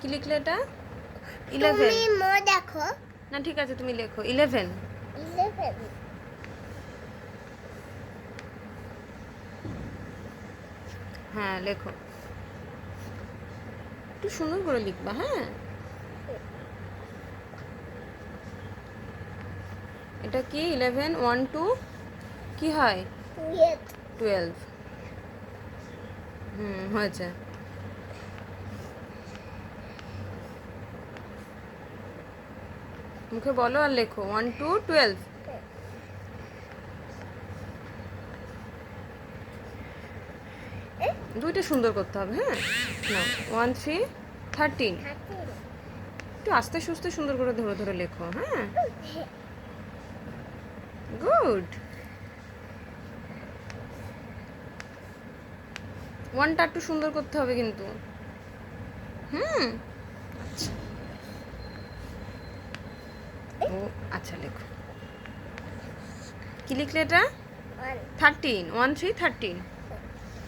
কি লিখলে এটা? ইলেভেন তুমি মো দেখো। না ঠিক আছে তুমি লেখো। ইলেভেন ইলেভেন হ্যাঁ লেখো। একটু সুন্দর করে লিখবা হ্যাঁ? এটা কি? ইলেভেন ওয়ান টু কি হয়? টুয়েলভ হুম হয়েছে। মুখে বলো আর লেখো। ওয়ান টু টুয়েলভ দুইটা সুন্দর করতে হবে হ্যাঁ? না ওয়ান থ্রি থার্টিন একটু আস্তে সুস্তে সুন্দর করে ধরে ধরে লেখো হ্যাঁ? গুড ওয়ানটা একটু সুন্দর করতে হবে কিন্তু। হুম? ও আচ্ছা লেখো। কি লিখলে এটা? Thirteen one three thirteen